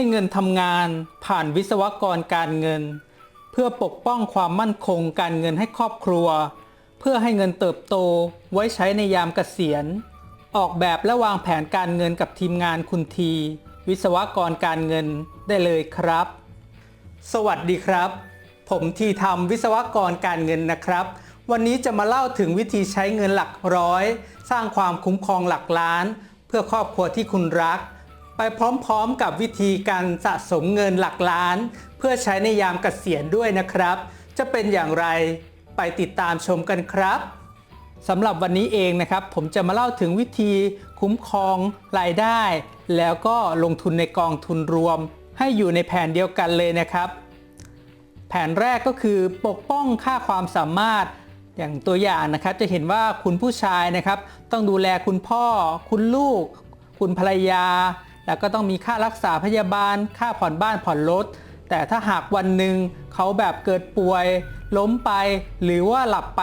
ให้เงินทำงาน ผ่านวิศวกรการเงิน เพื่อปกป้องความมั่นคงการเงินให้ครอบครัว เพื่อให้เงินเติบโตไว้ใช้ในยามเกษียณ ออกแบบและวางแผนการเงินกับทีมงานคุณที วิศวกรการเงินได้เลยครับ สวัสดีครับ ผมทีทำวิศวกรการเงินนะครับ วันนี้จะมาเล่าถึงวิธีใช้เงินหลักร้อย สร้างความคุ้มครองหลักล้าน เพื่อครอบครัวที่คุณรัก ไปพร้อมๆกับวิธีการสะสมเงินหลักล้าน เพื่อใช้ในยามเกษียณด้วยนะครับ จะเป็นอย่างไรไปติดตามชมกันครับสำหรับวันนี้เองนะครับ ผมจะมาเล่าถึงวิธีคุ้มครองรายได้ แล้วก็ลงทุนในกองทุนรวม ให้อยู่ในแผนเดียวกันเลยนะครับ แผนแรกก็คือปกป้องค่าความสามารถอย่างตัวอย่างนะครับ จะเห็นว่าคุณผู้ชายนะครับ ต้องดูแลคุณพ่อ คุณลูก คุณภรรยา แล้วก็ต้องมีค่ารักษาพยาบาล ค่าผ่อนบ้านผ่อนรถ แต่ถ้าหากวันหนึ่งเขาแบบเกิดป่วย ล้มไป หรือว่าหลับไป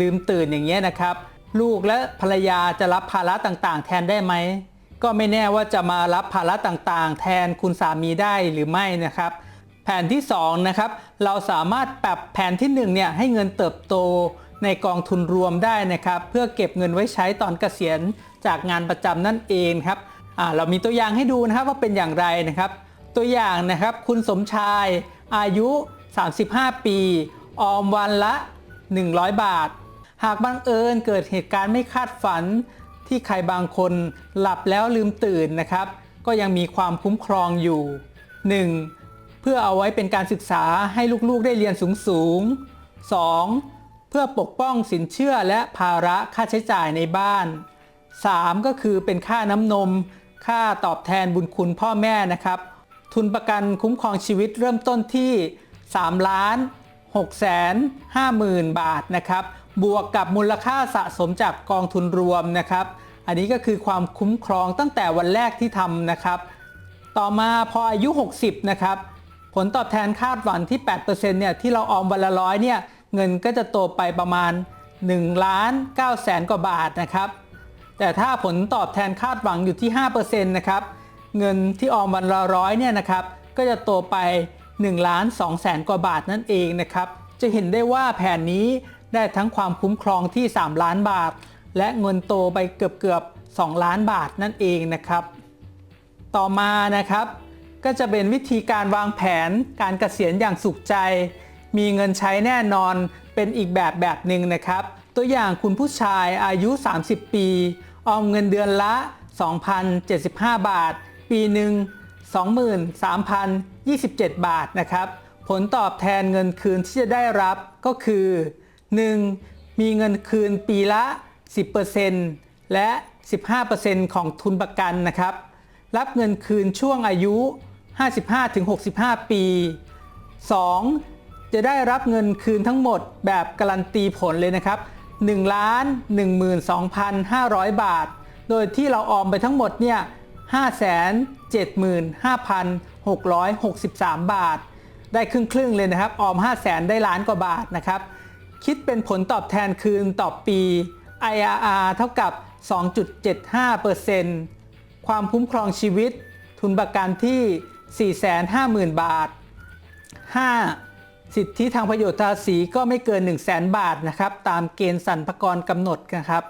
ลืมตื่นอย่างเงี้ยนะครับ ลูกและภรรยาจะรับภาระต่างๆ แทนได้ไหมก็ไม่แน่ว่าจะมารับภาระต่างๆ แทนคุณสามีได้หรือไม่นะครับ แผนที่2นะครับเราสามารถปรับแผนที่1เนี่ยให้เงินเติบโตในกองทุนรวมได้นะครับ เพื่อเก็บเงินไว้ใช้ตอนเกษียณจากงานประจำนั่นเองครับ เรามีตัวอย่างให้ดูนะครับว่าเป็นอย่างไรนะครับ ตัวอย่างนะครับคุณสมชายอายุ 35 ปี ออมวันละ 100 บาท หากบังเอิญเกิดเหตุการณ์ไม่คาดฝัน ที่ใครบางคนหลับแล้วลืมตื่นนะครับ ก็ยังมีความคุ้มครองอยู่ 1. เพื่อเอาไว้เป็นการศึกษาให้ลูกๆได้เรียนสูงๆ 2. เพื่อปกป้องสินเชื่อและภาระค่าใช้จ่ายในบ้าน 3. ก็คือเป็นค่าน้ำนม ค่าตอบแทนบุญคุณพ่อแม่นะครับ ทุนประกันคุ้มครองชีวิตเริ่มต้นที่ 3 ล้าน6แสน5หมื่นบาทนะครับ บวกกับมูลค่าสะสมจากกองทุนรวมนะครับ อันนี้ก็คือความคุ้มครองตั้งแต่วันแรกที่ทำนะครับ ต่อมาพออายุ 60 นะครับ ผลตอบแทนคาดหวังที่ 8%เนี่ยที่เราออมวันละร้อยเนี่ย เงินก็จะโตไปประมาณ1ล้าน9แสนกว่าบาทนะครับ แต่ถ้าผลตอบแทนคาดหวังอยู่ที่ 5%นะครับ เงินที่ออมวันละร้อยเนี่ยนะครับ ก็จะโตไป1ล้าน2แสนกว่าบาทนั่นเองนะครับ จะเห็นได้ว่าแผนนี้ได้ทั้งความคุ้มครองที่ 3 ล้านบาท และเงินโตไปเกือบเกือบ2ล้านบาทนั่นเองนะครับ ต่อมานะครับ ก็จะเป็นวิธีการวางแผนการเกษียณอย่างสุขใจ มีเงินใช้แน่นอนเป็นอีกแบบแบบหนึ่งนะครับ ตัวอย่างคุณผู้ชายอายุ 30 ปี ออมเงินเดือนละ 2,075 บาท ปีหนึ่ง23,027 บาทนะครับ ผลตอบแทนเงินคืนที่จะได้รับก็คือ 1. มีเงินคืนปีละ 10%และ 15%ของทุนประกันนะครับ รับเงินคืนช่วงอายุ 55-65 ปี 2. จะได้รับเงินคืนทั้งหมดแบบการันตีผลเลยนะครับ 1 ล้าน 12,500 บาท โดยที่เราออมไปทั้งหมดเนี่ย575,663 บาท ได้ครึ่งครึ่งๆเลยนะครับ ออม 5 0 0แสนได้ล้านกว่าบาทนะครับ คิดเป็นผลตอบแทนคืนต่อปี IRR เท่ากับ 2.75%ความคุ้มครองชีวิต ทุนประกันที่ 450,000 บาท 5. สิทธิทางประโยชน์ภาษีก็ไม่เกิน 1 0 0 0 0 0บาทนะครับ ตามเกณฑ์สรรพากรกำหนดนะครับ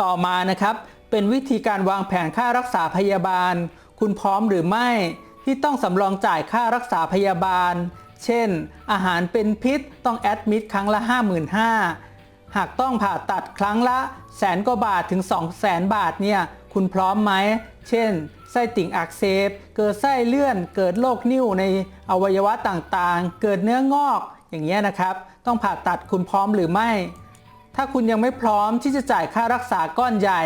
ต่อมานะครับ เป็นวิธีการวางแผนค่ารักษาพยาบาล คุณพร้อมหรือไม่ที่ต้องสำรองจ่ายค่ารักษาพยาบาล เช่น อาหารเป็นพิษต้องแอดมิดครั้งละ 55,000หากต้องผ่าตัดครั้งละแสนกว่าบาทถึง 2 0 0แสนบาทเนี่ย คุณพร้อมไหม เช่น ไส้ติ่งอักเสบ เกิดไส้เลื่อน เกิดโรคนิ่วในอวัยวะต่างๆ เกิดเนื้องอก อย่างเงี้ยนะครับ ต้องผ่าตัดคุณพร้อมหรือไม่ ถ้าคุณยังไม่พร้อมที่จะจ่ายค่ารักษาก้อนใหญ่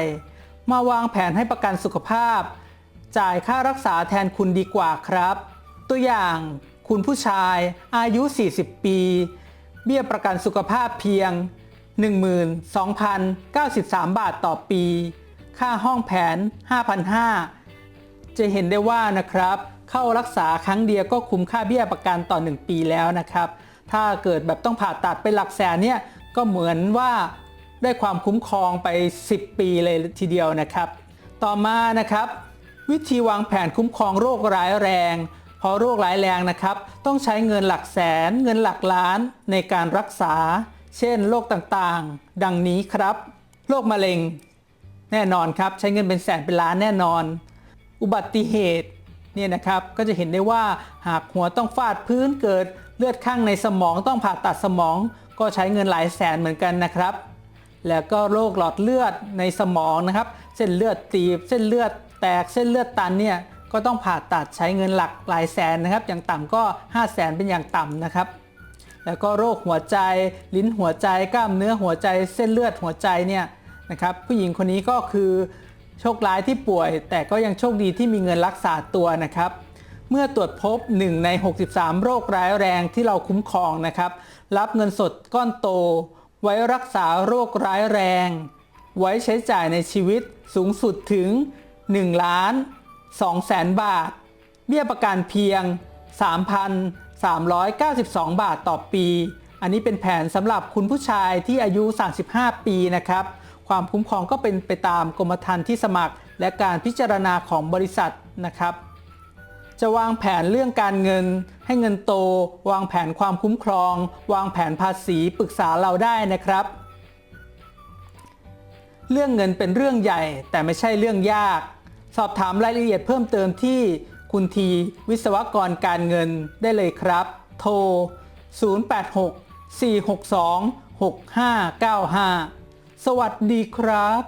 มาวางแผนให้ประกันสุขภาพ จ่ายค่ารักษาแทนคุณดีกว่าครับ ตัวอย่างคุณผู้ชายอายุ 40 ปี เบี้ยประกันสุขภาพเพียง 12,093 บาทต่อปี ค่าห้องแผน 5,500 จะเห็นได้ว่านะครับ เข้ารักษาครั้งเดียวก็คุ้มค่าเบี้ยประกันต่อ 1 ปีแล้วนะครับ ถ้าเกิดแบบต้องผ่าตัดไปหลักแสนเนี่ยก็เหมือนว่าได้ความคุ้มครองไป 10 ปีเลยทีเดียวนะครับ ต่อมานะครับ วิธีวางแผนคุ้มครองโรคร้ายแรงเพราะโรคร้ายแรงนะครับ ต้องใช้เงินหลักแสน เงินหลักล้านในการรักษา เช่นโรคต่างๆ ดังนี้ครับ โรคมะเร็ง แน่นอนครับใช้เงินเป็นแสนเป็นล้านแน่นอน อุบัติเหตุเนี่ยนะครับก็จะเห็นได้ว่าหากหัวต้องฟาดพื้นเกิดเลือดข้างในสมองต้องผ่าตัดสมอง ก็ใช้เงินหลายแสนเหมือนกันนะครับ แล้วก็โรคหลอดเลือดในสมองนะครับ เส้นเลือดตีบ เส้นเลือดแตกเส้นเลือดตันเนี่ยก็ต้องผ่าตัดใช้เงินหลักหลายแสนนะครับ อย่างต่ำก็ 5 0 0แสนเป็นอย่างต่ำนะครับ แล้วก็โรคหัวใจ ลิ้นหัวใจกล้ามเนื้อหัวใจ เส้นเลือดหัวใจเนี่ย นะครับผู้หญิงคนนี้ก็คือโชคร้ายที่ป่วย แต่ก็ยังโชคดีที่มีเงินรักษาตัวนะครับ เมื่อตรวจพบ 1 ใน 63 โรคร้ายแรงที่เราคุ้มครองนะครับ รับเงินสดก้อนโต ไว้รักษาโรคร้ายแรง ไว้ใช้จ่ายในชีวิตสูงสุดถึง1ล้าน2แสนบาท เบี้ยประกันเพียง 3,392 บาทต่อปี อันนี้เป็นแผนสำหรับคุณผู้ชายที่อายุ 35 ปีนะครับ ความคุ้มครองก็เป็นไปตามกรมธรรม์ที่สมัคร และการพิจารณาของบริษัทนะครับ จะวางแผนเรื่องการเงิน ให้เงินโต วางแผนความคุ้มครอง วางแผนภาษีปรึกษาเราได้นะครับ เรื่องเงินเป็นเรื่องใหญ่แต่ไม่ใช่เรื่องยาก สอบถามรายละเอียดเพิ่มเติมที่คุณทีวิศวกรการเงินได้เลยครับ โทร 086 462 6595 สวัสดีครับ